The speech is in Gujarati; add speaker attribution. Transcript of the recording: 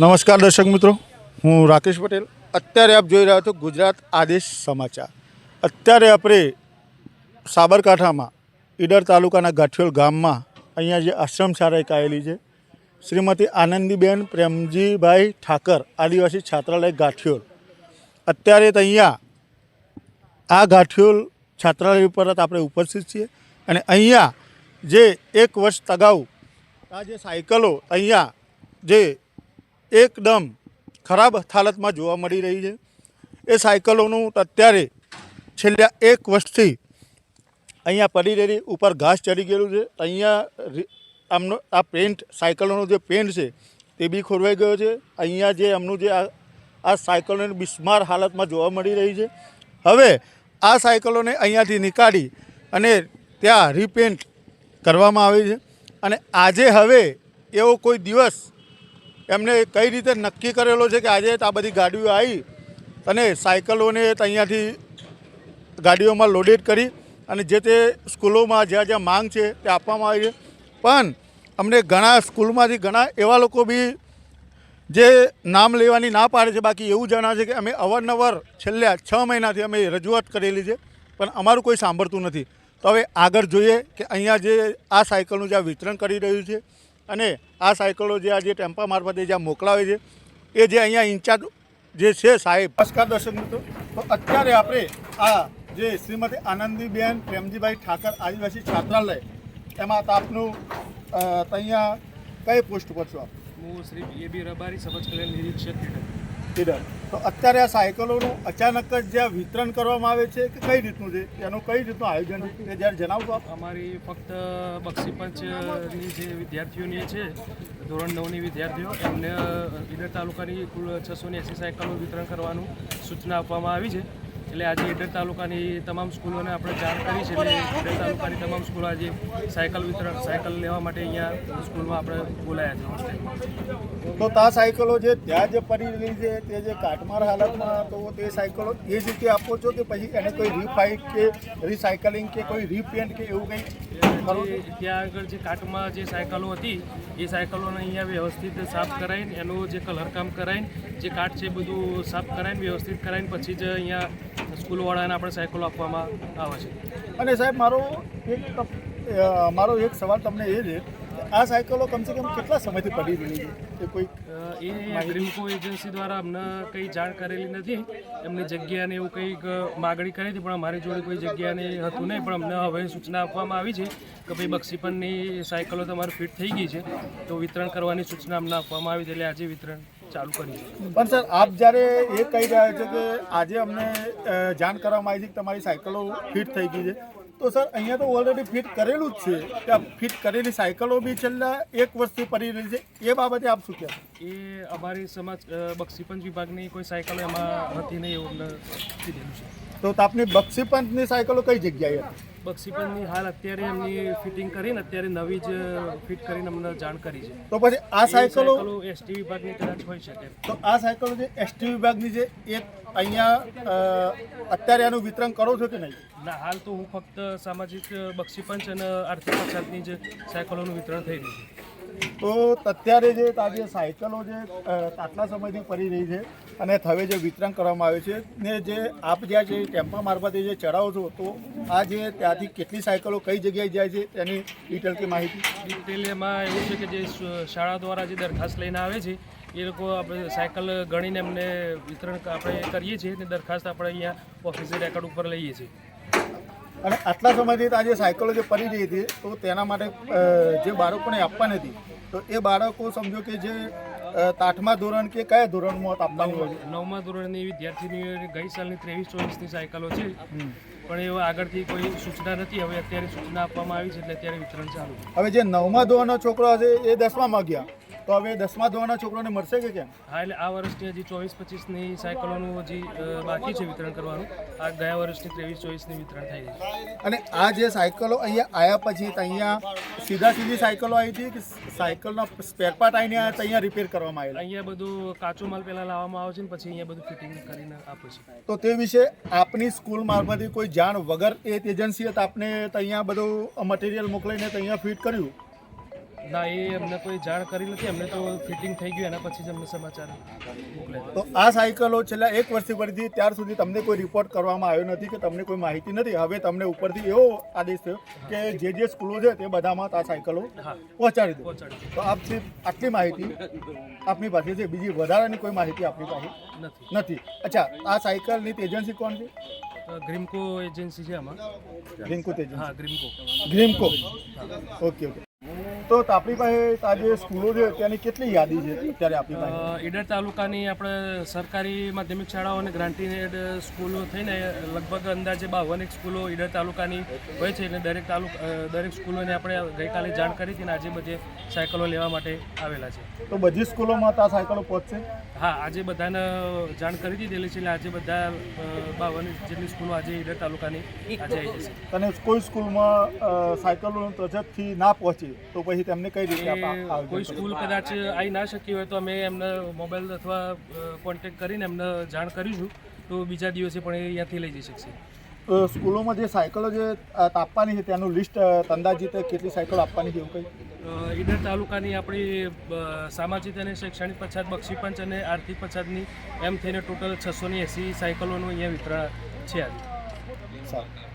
Speaker 1: નમસ્કાર દર્શક મિત્રો, હું રાકેશ પટેલ. અત્યારે આપ જોઈ રહ્યા છો ગુજરાત આદેશ સમાચાર. અત્યારે આપણે સાબરકાંઠામાં ઈડર તાલુકાના ગાંઠિયોલ ગામમાં અહીંયા જે આશ્રમ શાળા આવેલી છે, શ્રીમતી આનંદીબેન પ્રેમજીભાઈ ઠાકર, આદિવાસી છાત્રાલય ગાંઠિયોલ. અત્યારે તો અહીંયા આ ગાંઠિયોલ છાત્રાલય ઉપર આપણે ઉપસ્થિત છીએ અને અહીંયા જે એક વર્ષ અગાઉ આ જે સાયકલો અહીંયા જે એકદમ ખરાબ હાલતમાં જોવા મળી રહી છે. એ સાયકલોનું અત્યારે છેલ્લા એક વર્ષથી અહીંયા પડી રહેલી ઉપર ઘાસ ચડી ગયેલું છે. અહીંયા આમનો, આ પેન્ટ, સાયકલોનો જે પેન્ટ છે તે બી ખોરવાઈ ગયો છે. અહીંયા જે એમનું જે આ આ સાયકલોની બિસ્માર હાલતમાં જોવા મળી રહી છે. હવે આ સાયકલોને અહીંયાથી નીકાળી અને ત્યાં રીપેન્ટ કરવામાં આવી છે. અને આજે હવે એવો કોઈ દિવસ એમને કઈ રીતે નક્કી કરેલો છે કે આજે આ બધી ગાડીઓ આવી અને સાયકલોને અહીંયાથી ગાડીઓમાં લોડેડ કરી અને જે તે સ્કૂલોમાં જ્યાં જ્યાં માંગ છે તે આપવામાં આવી છે. પણ અમને ઘણા સ્કૂલમાંથી ઘણા એવા લોકો બી જે નામ લેવાની ના પાડે છે, બાકી એવું જણાવે છે કે અમે અવારનવાર છેલ્લા છ મહિનાથી અમે રજૂઆત કરેલી છે, પણ અમારું કોઈ સાંભળતું નથી. તો હવે આગળ જોઈએ કે અહીંયા જે આ સાયકલનું જે વિતરણ કરી રહ્યું છે અને આ સાયકલો જે આ જે ટેમ્પા મારફતે જ્યાં મોકલાવે છે એ જે અહીંયા ઇન્ચાર્જ જે છે સાહેબ. નમસ્કાર દર્શક મિત્રો. તો અત્યારે આપણે આ જે શ્રીમતી આનંદીબેન પ્રેમજીભાઈ ઠાકર આદિવાસી છાત્રાલય એમાં આપનું અહીંયા કઈ પોસ્ટ પર છો આપ?
Speaker 2: હું શ્રી બી એ બી રબારી સમાજ કલ્યાણ નિરીક્ષક.
Speaker 1: લીડર તો અત્યારે આ સાયકલોનું અચાનક જ જ્યાં વિતરણ કરવામાં આવે છે, કે કઈ રીતનું છે? એનું કઈ રીતનું આયોજન છે? જ્યારે જણાવશો
Speaker 2: અમારી ફક્ત બક્ષી પંચની જે વિદ્યાર્થીઓની છે, ધોરણ નવની વિદ્યાર્થીઓ, એમને ઈડર તાલુકાની કુલ છસો ને એંસી સાયકલનું વિતરણ કરવાનું સૂચના આપવામાં આવી છે. એટલે આજે ઈડર તાલુકાની તમામ સ્કૂલોને આપણે જાણ કરી છે. એટલે ઈડર તાલુકાની તમામ સ્કૂલો આજે સાયકલ વિતરણ સાયકલ લેવા માટે અહીંયા સ્કૂલમાં આપણે બોલાયા છે.
Speaker 1: તો આ સાયકલો જે ત્યાં જે પડી રહી છે તે જે કાટમાર હાલતમાં તો તે સાયકલો એ જ રીતે આપો છો કે પછી એને કોઈ રીફાઇટ કે રિસાયકલિંગ કે કોઈ રીપેન્ટ કે એવું કંઈ
Speaker 2: ત્યાં આગળ જે કાટમાં જે સાયકલો હતી એ સાયકલોને અહીંયા વ્યવસ્થિત સાફ કરાવીને એનું જે કલરકામ કરાવીને જે કાટ છે બધું સાફ કરાવીને વ્યવસ્થિત કરાવીને પછી જ અહીંયા સ્કૂલવાળાને આપણે સાયકલ આપવામાં આવે છે.
Speaker 1: અને સાહેબ મારો એક મારો એક સવાલ તમને એ છે આ સાયકલો કમસે કમ કેટલા સમયથી પડી રહી છે? કે કોઈ
Speaker 2: એ ગ્રીમકો એજન્સી દ્વારા અમને કંઈ જાણ કરેલી નથી. એમની જગ્યાને એવું કંઈક માગણી કરી હતી પણ અમારી જોડે કોઈ જગ્યાને હતું નહીં. પણ અમને હવે સૂચના આપવામાં આવી છે કે ભાઈ બક્ષીપનની સાયકલો તમારી ફિટ થઈ ગઈ છે. તો વિતરણ કરવાની સૂચના અમને આપવામાં આવી છે. એટલે આજે વિતરણ ચાલુ કરી
Speaker 1: પણ સર આપ જ્યારે એ કહી રહ્યા છો કે આજે અમને જાણ કરવામાં આવી છે કે તમારી સાયકલો ફિટ થઈ ગઈ છે તો સર અહીંયા તો ઓલરેડી ફિટ કરેલું જ છે. કે આ ફિટ કરેલી સાયકલો બી છેલ્લા એક વર્ષથી પડી રહી છે. એ બાબતે આપ શું કહેશો?
Speaker 2: એ અમારી સમાજ બક્ષીપંચ વિભાગની કોઈ સાયકલો એમાં હતી નહીં એવું કીધેલું છે.
Speaker 1: તો આપની બક્ષીપંચની સાયકલો કઈ જગ્યાએ હતી?
Speaker 2: બક્ષીપંચની હાલ અત્યારે એમની ફિટિંગ કરીને અત્યારે નવી જ ફિટ કરીને અમને જાણ કરી છે.
Speaker 1: તો પછી આ સાયકલો
Speaker 2: એસટી વિભાગની કદાચ હોઈ શકે.
Speaker 1: તો આ સાયકલો જે એસટી વિભાગની જે એક અહીંયા અત્યારે એનું વિતરણ કરો છો કે નહીં?
Speaker 2: ના હાલ તો હું ફક્ત સામાજિક બક્ષીપંચ અને આર્થિક પછાતની જે સાયકલોનું વિતરણ થઈ રહ્યું છે.
Speaker 1: તો અત્યારે જે આ જે સાયકલો જે આટલા સમયથી પડી રહી છે અને હવે જે વિતરણ કરવામાં આવે છે ને જે આપ જ્યાં જે ટેમ્પા મારફતે જે ચડાવો છો, તો આ જે ત્યાંથી કેટલી સાયકલો કઈ જગ્યાએ જાય છે તેની ડિટેલ કે માહિતી?
Speaker 2: ડિટેલ એમાં એવું છે કે જે શાળા દ્વારા જે દરખાસ્ત લઈને આવે છે, એ લોકો આપણે સાયકલ ગણીને એમને વિતરણ આપણે કરીએ છીએ ને દરખાસ્ત આપણે અહીંયા ઓફિસે રેકોર્ડ ઉપર લઈએ છીએ.
Speaker 1: અને આટલા સમયથી આ જે સાયકલો જે પડી રહી હતી તો તેના માટે જે બાળકોને આપવાની હતી તો એ બાળકો સમજો કે જે તાઠમા ધોરણ કે કયા ધોરણમાં આપવાનું હોય છે
Speaker 2: નવમા ધોરણની વિદ્યાર્થીની ગઈ સાલની ત્રેવીસ ચોવીસની સાયકલો છે. પણ એવા આગળથી કોઈ સૂચના નથી. હવે અત્યારે સૂચના આપવામાં આવી છે એટલે અત્યારે વિતરણ ચાલુ
Speaker 1: હવે જે નવમા ધોરણનો છોકરો હશે એ દસમામાં ગયા. તો હવે દસમા ધોરણના છોકરાને મળશે કે કેમ?
Speaker 2: હા એટલે આ વર્ષની હજી ચોવીસ પચીસની સાયકલોનું હજી બાકી છે વિતરણ કરવાનું. આ ગયા વર્ષની ત્રેવીસ ચોવીસની વિતરણ થઈ છે.
Speaker 1: અને આ જે સાયકલો અહીંયા આવ્યા પછી અહીંયા સીધા સીધી સાયકલો આવી હતી કે સાયકલનો સ્પેર પાર્ટ આવીને અહીંયા રિપેર કરવામાં આવેલા?
Speaker 2: અહીંયા બધું કાચો માલ પહેલાં લાવવામાં આવે છે ને પછી અહીંયા બધું ફિટિંગ કરીને આપે છે.
Speaker 1: તો તે વિશે આપની સ્કૂલ મારફતે કોઈ જાણ વગર એ એજન્સીએ આપને અહીંયા બધું મટીરિયલ મોકલીને અહીંયા ફિટ કર્યું?
Speaker 2: ના એ અમને કોઈ જાણ કરી નથી. અમને તો ફિટિંગ થઈ ગયું એના પછી જ અમને સમાચાર
Speaker 1: તો આ સાયકલો છેલ્લા એક વર્ષથી પરથી ત્યાર સુધી તમને કોઈ રિપોર્ટ કરવામાં આવ્યો નથી કે તમને કોઈ માહિતી નથી? હવે તમને ઉપરથી એવો આદેશ થયો કે જે જે સ્કૂલો છે તે બધામાં આ સાયકલો પહોંચાડી દો. તો આપથી આટલી માહિતી આપની પાસે છે? બીજી વધારાની કોઈ માહિતી આપની પાસે
Speaker 2: નથી.
Speaker 1: નથી? અચ્છા આ સાયકલની એજન્સી કોણ છે?
Speaker 2: ગ્રીમકો એજન્સી છે આમાં.
Speaker 1: ગ્રીમકો
Speaker 2: હા ગ્રીમકો.
Speaker 1: ગ્રીમકો. Okay okay. તો આપણી પાસે આજે સ્કૂલો છે ત્યાંની કેટલી યાદી છે અત્યારે આપણી પાસે?
Speaker 2: ઈડર તાલુકાની આપણે સરકારી માધ્યમિક શાળાઓ અને ગ્રાન્ટીનેડ સ્કૂલો થઈને લગભગ અંદાજે બાવન એક સ્કૂલો ઈડર તાલુકાની હોય છે અને દરેક તાલુક દરેક સ્કૂલોને આપણે ગઈકાલે જાણ કરી હતી અને આજે બધે સાયકલો લેવા માટે આવેલા છે.
Speaker 1: તો બધી સ્કૂલોમાં તો આ સાયકલો પહોંચશે
Speaker 2: હા આજે બધાને જાણ કરી દીધેલી છે એટલે આજે બધા બાવન જેટલી સ્કૂલો આજે ઈડર તાલુકાની આજે આવી જશે.
Speaker 1: અને કોઈ સ્કૂલમાં સાયકલો તજબથી ના પહોંચે તો પછી તેમને કઈ રીતે
Speaker 2: કોઈ સ્કૂલ કદાચ આવી ના શકી હોય તો અમે એમને મોબાઈલ અથવા કોન્ટેક કરીને એમને જાણ કરીશું. તો બીજા દિવસે પણ એ અહીંયાથી લઈ જઈ શકશે.
Speaker 1: સ્કૂલોમાં જે સાયકલો જે આપવાની છે તેનું લિસ્ટ અંદાજિત કેટલી સાયકલો આપવાની છે એવું કંઈ?
Speaker 2: ઈડર તાલુકાની આપણી સામાજિક અને શૈક્ષણિક પછાત બક્ષી પંચ અને આર્થિક પછાતની એમ થઈને ટોટલ છસો ને એંસી સાયકલોનું અહીંયા વિતરણ છે આજે.
Speaker 1: સારું.